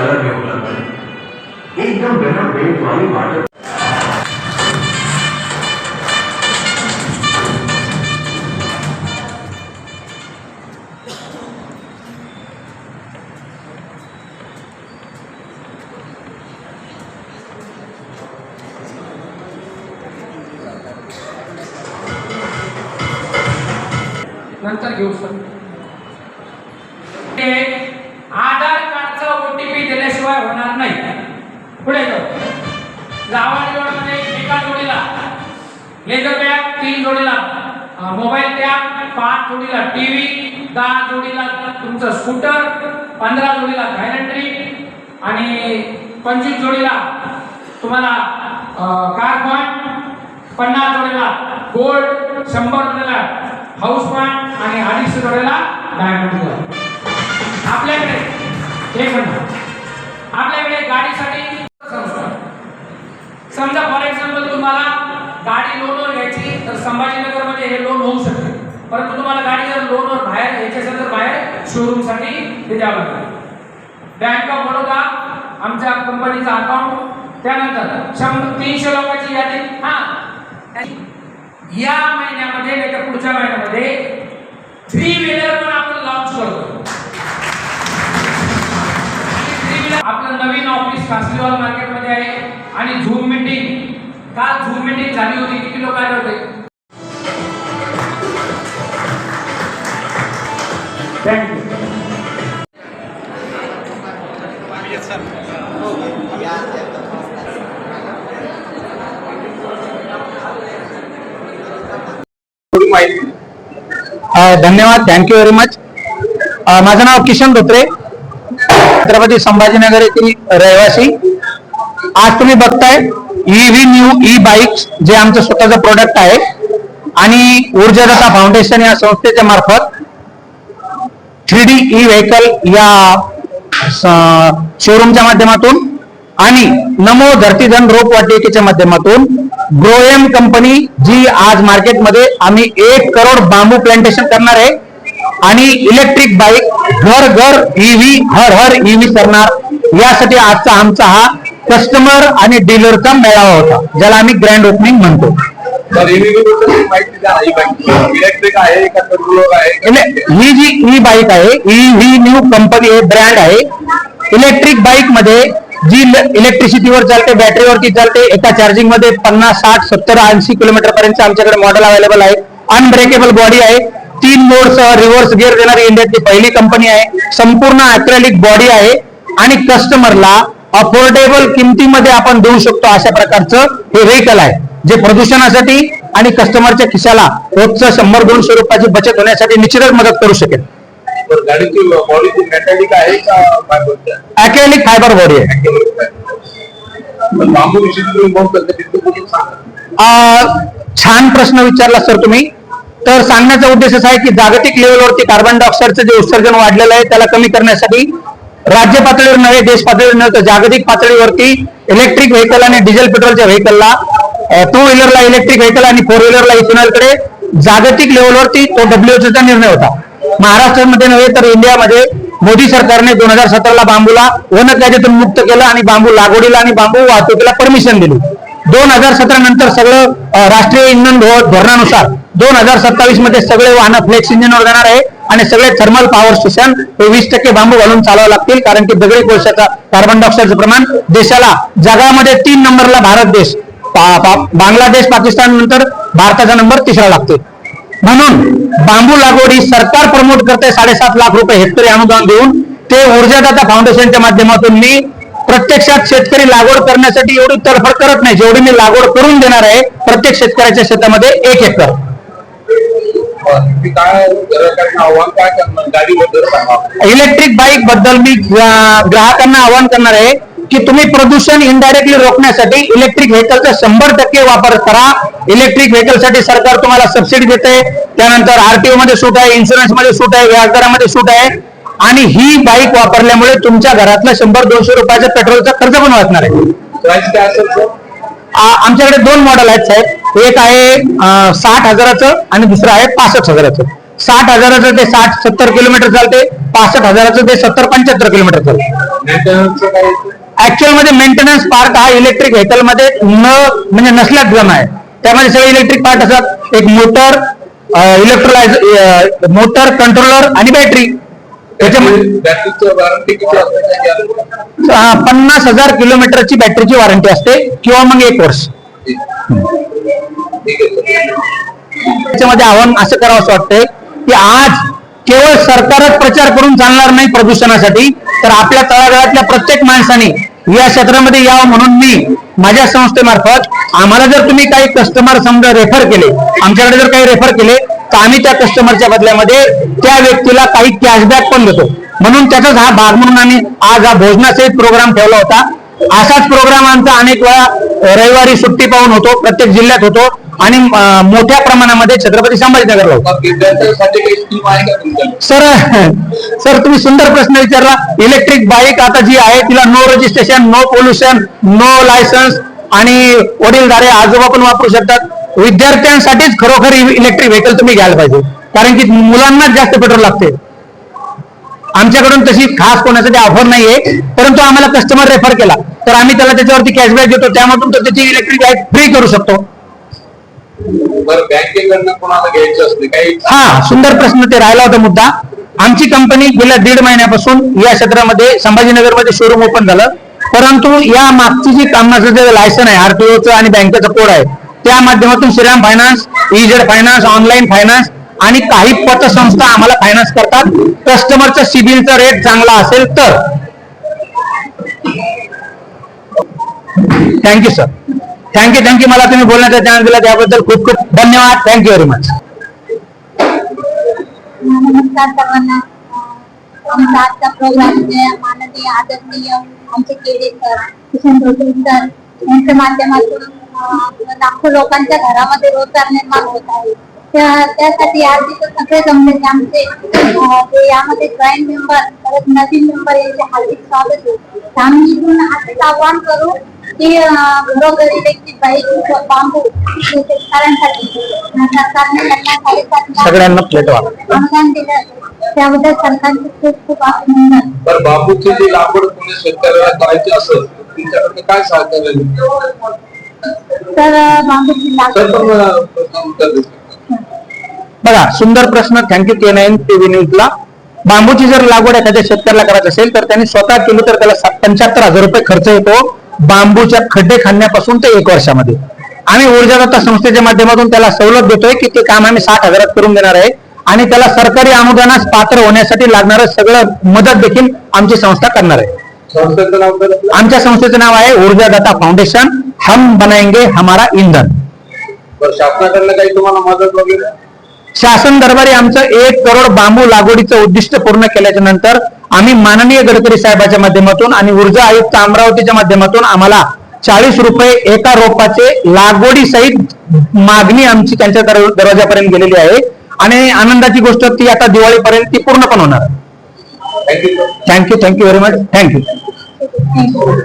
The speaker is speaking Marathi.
शहर में उपलब्ध है एकदम बिना वेट वाली वाटर नंतर घेऊ सर. लेझर बॅग तीन जोडीला. मोबाईल टॅब पाच जोडीला टीव्ही दहा जोडीला तुमचं स्कूटर पंधरा जोडीला थायलंट्री आणि पंचवीस जोडीला तुम्हाला कार पॉईंट पन्नास जोडीला गोल्ड शंभर जोडीला हाऊस पॉईंट आणि अडीचशे जोडीला डायमंड आपल्याकडे एक मिनिट आपल्याकडे गाडीसाठी संस्था समजा फॉर एक्झाम्पल तुम्हाला गाडी लोनवर घ्यायची तर संभाजीनगरमध्ये हे लोन होऊ शकते. परंतु तुम्हाला गाडी जर लोनवर बाहेर घ्यायची असेल तर बाहेर शोरूमसाठी ते द्यावं लागेल बँक ऑफ बडोदा आमच्या कंपनीचा अकाउंट त्यानंतर शंभर तीनशे लोकांची यादी. हा. या महिन्यामध्ये नाही तर पुढच्या महिन्यामध्ये थ्री व्हीलर पण आपण लॉन्च करतो. आणि three आपलं नवीन ऑफिस कासलीवाल मार्केटमध्ये आहे. आणि झूम मीटिंग काल झूम मीटिंग झाली होती किती लोक आले होते। थँक्यू थोडी माहिती अ, धन्यवाद थँक्यू व्हेरी मच अ, माझं नाव किशन धोत्रे छत्रपती संभाजीनगर येथील रहिवासी. आज तुम्ही बघताय E V new E bikes जे आमचं स्वतःचं प्रोडक्ट आहे आणि ऊर्जादाता फाउंडेशन या संस्थेच्या मार्फत थ्री डी ई व्हेकल या शोरूमच्या माध्यमातून आणि नमो धरतीधन रोपवाटिकेच्या माध्यमातून ग्रोएम कंपनी जी आज मार्केटमध्ये आम्ही एक करोड बांबू प्लांटेशन करणार आहे आणि इलेक्ट्रिक बाईक घर घर ईव्ही हर हर ईव्ही करणार यासाठी आजचा आमचा हा कस्टमर आणि डीलरचा मेळावा होता ज्याला आम्ही ग्रँड ओपनिंग म्हणतो. ही ही जी ई बाईक आहे ही व्ही न्यू कंपनी आहे ब्रँड आहे. इलेक्ट्रिक बाईकमध्ये जी इलेक्ट्रिसिटीवर चालते बॅटरीवरती चालते एका चार्जिंगमध्ये पन्नास साठ सत्तर ऐंशी किलोमीटर पर्यंत आमच्याकडे मॉडेल अवेलेबल आहे. अनब्रेकेबल बॉडी आहे. तीन मोडसह रिव्हर्स गिअर देणारी इंडियातली पहिली कंपनी आहे. संपूर्ण अक्रॅलिक बॉडी आहे. आणि कस्टमरला अफोर्डेबल किमतीमध्ये आपण देऊ शकतो अशा प्रकारचं हे व्हेकल आहे जे प्रदूषणासाठी आणि कस्टमरच्या खिशाला रोजचं शंभर दोनशे रुपयाची बचत होण्यासाठी निश्चितच मदत करू शकेल? अॅक्रेलिक फायबर बॉडी आहे छान प्रश्न विचारला सर तुम्ही. तर सांगण्याचा उद्देश असा आहे की जागतिक लेवलवरती कार्बन डायऑक्साईडचं जे उत्सर्जन वाढलेलं आहे त्याला कमी करण्यासाठी राज्य पातळीवर नव्हे देश पातळीवर नव्हे तर जागतिक पातळीवरती इलेक्ट्रिक व्हेकल आणि डिझेल पेट्रोलच्या व्हेकलला टू व्हीलरला इलेक्ट्रिक व्हेकल आणि फोर व्हीलरला इथेनॉलकडे जागतिक लेवलवरती तो डब्ल्यूएचओचा निर्णय होता. महाराष्ट्रामध्ये नव्हे तर इंडियामध्ये मोदी सरकारने दोन हजार सतराला बांबूला वन कायद्यातून मुक्त केलं आणि बांबू लागवडीला आणि बांबू वाहतुकीला परमिशन दिली. दोन हजार सतरा नंतर सगळं राष्ट्रीय इंधन धोरणानुसार दोन हजार सत्तावीसमध्ये सगळे वाहनं फ्लेक्स इंजिनवर जाणार आहे. आणि सगळे थर्मल पॉवर स्टेशन हे वीस टक्के बांबू घालून चालवावं लागतील कारण की दगडी कोळशाचा कार्बन डायऑक्साईडचं प्रमाण देशाला जगामध्ये तीन नंबरला भारत देश. बांगलादेश पाकिस्तान नंतर भारताचा नंबर तिसरा लागतो म्हणून बांबू लागवडी सरकार प्रमोट करते साडेसात लाख रुपये हेक्टरी अनुदान देऊन ते ऊर्जादाता फाउंडेशनच्या माध्यमातून मी प्रत्यक्षात शेतकरी लागवड करण्यासाठी एवढी तडफड करत नाही. जेवढी मी लागवड करून देणार आहे प्रत्येक शेतकऱ्याच्या शेतामध्ये एक एकर. ती काय ग्राहकांना आव्हान काय करणार? गाडीबद्दल सांगा इलेक्ट्रिक बाईकबद्दल मी ग्रा- ग्राहकांना आवाहन करणार आहे की तुम्ही प्रदूषण इनडायरेक्टली रोखण्यासाठी इलेक्ट्रिक व्हेकलचा शंभर टक्के वापर करा. इलेक्ट्रिक व्हेकलसाठी सरकार तुम्हाला सबसिडी देते त्यानंतर आरटीओ मध्ये सूट आहे इन्शुरन्समध्ये सूट आहे व्याजदरामध्ये सूट आहे. आणि ही बाईक वापरल्यामुळे तुमच्या घरातलं शंभर दोनशे रुपयाचं पेट्रोलचा खर्च पण वाचणार आहे. आमच्याकडे दोन मॉडेल आहेत साहेब. एक आहे साठ हजाराचं आणि दुसरं आहे पासष्ट हजाराचं. साठ हजाराचं ते साठ सत्तर किलोमीटर चालते पासष्ट हजाराचं ते सत्तर पंच्याहत्तर किलोमीटर चालते? ऍक्च्युअलमध्ये मेंटेनन्स पार्ट हा इलेक्ट्रिक व्हेकलमध्ये न म्हणजे नसल्यात जमा आहे. त्यामध्ये सगळे इलेक्ट्रिक पार्ट असतात. एक मोटर इलेक्ट्रोलाइज मोटर कंट्रोलर आणि बॅटरी त्याच्यामध्ये पन्नास हजार किलोमीटरची बॅटरीची वॉरंटी असते किंवा मग एक वर्ष. त्याच्यामध्ये आव्हान असं करावं असं वाटतंय की आज केवळ सरकारच प्रचार करून चालणार नाही प्रदूषणासाठी तर आपल्या तळागाळातल्या प्रत्येक माणसाने या क्षेत्रामध्ये यावं म्हणून मी माझ्या संस्थेमार्फत आम्हाला जर तुम्ही काही कस्टमर समजा रेफर केले आमच्याकडे जर काही रेफर केले तर आम्ही त्या कस्टमरच्या बदल्यामध्ये त्या व्यक्तीला काही कॅशबॅक पण देतो. म्हणून त्याचाच हा भाग म्हणून आम्ही आज हा भोजनासहित प्रोग्राम ठेवला होता. असाच प्रोग्राम आमचा अनेक वेळा रविवारी सुट्टी पाहून होतो प्रत्येक जिल्ह्यात होतो. आणि मोठ्या प्रमाणामध्ये छत्रपती संभाजीनगरला होतो सर सर तुम्ही सुंदर प्रश्न विचारला. इलेक्ट्रिक बाईक आता जी आहे तिला no registration no pollution no licence आणि वडीलधारे आजोबा पण वापरू शकतात. विद्यार्थ्यांसाठीच खरोखर इलेक्ट्रिक व्हेकल तुम्ही घ्यायला पाहिजे. कारण की मुलांनाच जास्त पेट्रोल लागते. आमच्याकडून तशी खास कोणासाठी ऑफर नाहीये. परंतु आम्हाला कस्टमर रेफर केला. तर आम्ही त्याला त्याच्यावरती कॅशबॅक देतो. त्यामधून तो त्याची इलेक्ट्रिक बाईक फ्री करू शकतो. बरं बँकेकडनं कोणाला घ्यायचं असते? काही हा सुंदर प्रश्न ते राहिला होता मुद्दा. आमची कंपनी गेल्या दीड महिन्यापासून या क्षेत्रामध्ये संभाजीनगरमध्ये शोरूम ओपन झालं. परंतु या मागची जी कामाचं जे लायसन आहे आरटीओचं आणि बँकेचं कोड आहे त्या माध्यमातून Shriram finance easy finance online finance आणि काही पतसंस्था आम्हाला फायनान्स करतात. कस्टमरचं सिबिलचा रेट चांगला असेल तर. थँक्यू सर थँक्यू थँक्यू मला तुम्ही बोलण्याचा चान्स दिला त्याबद्दल खूप खूप धन्यवाद. थँक्यू व्हेरी मच नमस्कार सर्वांना. आमचा आजचा प्रोग्राम माननीय आदरणीय आमचे केडे सर किशन जोशी सर. यांच्या माध्यमातून अं, लाखो लोकांच्या घरामध्ये रोज़गार निर्माण होत आहे. त्यासाठी आज इथं सगळे जमलेले आमचे अं, यामध्ये जॉईंट मेंबर परत नवीन मेंबर यांचे हार्दिक स्वागत. आहे आम्ही इथून असंच आव्हान करू की अं, घरोघरी इलेक्ट्रिक बाईक बांबू शेतकऱ्यांसाठी अं, सरकारने त्यांना साडेसात लाख सगळ्यांना प्लेट वाला. अनुदान दिलं. त्याबद्दल सरकारचे खूप खूप अभिनंदन. बरं बांबूची जी लागवड कोणी शेतकऱ्याला करायची असेल तुमच्याकडे काय सहकार्य? तर बांबूची लागवड बघा सुंदर प्रश्न थँक्यू के नाईन टीव्ही न्यूजला बांबूची जर लागवड एखाद्या शेतकऱ्याला करायची असेल तर त्यांनी स्वतः केली तर त्याला पंच्याहत्तर हजार रुपये खर्च येतो. बांबूच्या खड्डे खाण्यापासून ते एक वर्षामध्ये. आम्ही ऊर्जादत्ता संस्थेच्या माध्यमातून त्याला सवलत देतोय की ते काम आम्ही साठ हजारात करून देणार आहे. आणि त्याला सरकारी अनुदानास पात्र होण्यासाठी लागणारं सगळं मदत देखील आमची संस्था करणार आहे? आमच्या संस्थेचं नाव आहे ऊर्जादाता फाउंडेशन. हम बनाएंगे हमारा इंधन शासनाकडनं काही तुम्हाला मदत वगैरे? शासन दरबारी आमचं एक करोड बांबू लागवडीचं उद्दिष्ट पूर्ण केल्याच्यानंतर आम्ही माननीय गडकरी साहेबाच्या माध्यमातून आणि ऊर्जा आयुक्त अमरावतीच्या माध्यमातून आम्हाला चाळीस रुपये एका रोपाचे लागवडी सहित मागणी आमची त्यांच्या दर- दरवाजापर्यंत गेलेली आहे. आणि आनंदाची गोष्ट ती आता दिवाळीपर्यंत ती पूर्ण पण होणार thank you thank you thank you very much thank you.